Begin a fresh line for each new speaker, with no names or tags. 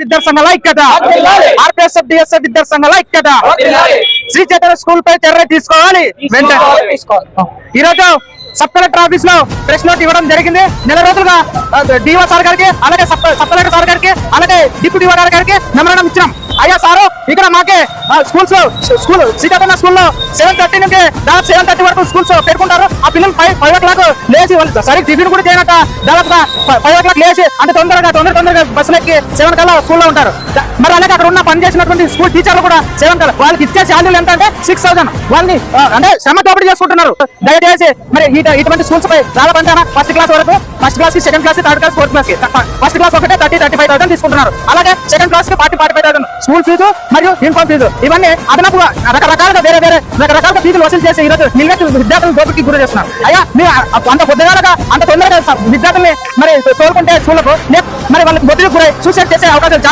విద్యార్థి సంఘాల ఐక్యత. ఆర్పిఎస్ఎఫ్ డిఎస్ఎఫ్ విద్యార్థి సంఘాల ఐక్యత. శ్రీ చైతన్య స్కూల్ పై చర్య తీసుకోవాలి. వెంటనే
తీసుకోవాలి.
ఈ రోజు సబ్ కలెక్టర్ ఆఫీస్లో ప్రెస్ నోట్ ఇవ్వడం జరిగింది. నెల రోజులుగా డిఓ సార్ గారికి అలాగే సబ్ కలెక్టర్ సార్ గారికి అలాగే డిప్యూటీ డిఓ గారికి మెమరాండం ఇచ్చినాం. అయ్యా సారు ఇక్కడ మాకే స్కూల్స్లో స్కూల్ శ్రీకాకుళం స్కూల్లో సెవెన్ థర్టీ నుంచి దాదాపు సెవెన్ థర్టీ వరకు స్కూల్స్ పెట్టుకుంటారు. ఆ పిల్లలు ఫైవ్ ఫైవ్ ఓ క్లాక్ వాళ్ళు సరే టిఫిన్ కూడా చేయనట దాదాపుగా ఫైవ్ ఓ క్లాక్ లేచి అంటే తొందరగా తొందర తొందరగా బస్సులు ఎక్కి సెవెన్ కల్లా స్కూల్లో ఉంటారు. మరి అలాగే అక్కడ ఉన్న పని చేసినటువంటి స్కూల్ టీచర్లు కూడా సెవెన్ కల్లా వాళ్ళకి ఇచ్చే శాలరీలు ఎంత అంటే సిక్స్ థౌసండ్ వాళ్ళని అంటే శ్రమ దోపిడీ చేసుకుంటున్నారు. దయచేసి మరి ఇటువంటి స్కూల్స్ పై చాలా ఫస్ట్ క్లాస్ వరకు ఫస్ట్ క్లాస్కి second class third class fourth క్లాస్కి. ఫస్ట్ క్లాస్ ఒకటే థర్టీ థర్టీ ఫైవ్ థౌసండ్ తీసుకుంటున్నారు. అలాగే సెకండ్ క్లాస్కి forty forty five thousand school fee మరియు యూనిఫామ్ ఫీజు ఇవన్నీ అదనపు రకరకాలుగా వేరే వేరే రకరకాలుగా ఫీజులు వసూలు చేసి ఈరోజు నిలబెట్టి విద్యార్థులు దోపిడీకి గురి చేస్తున్నారు. అయ్యా మీరు అంత పొద్దుగాలుగా అంత తొందరగా విద్యార్థుల్ని మరి తోలుకుంటే స్కూళ్ళకు మరి వాళ్ళకి ఒత్తిడి గురై సూసైడ్ చేసే అవకాశాలు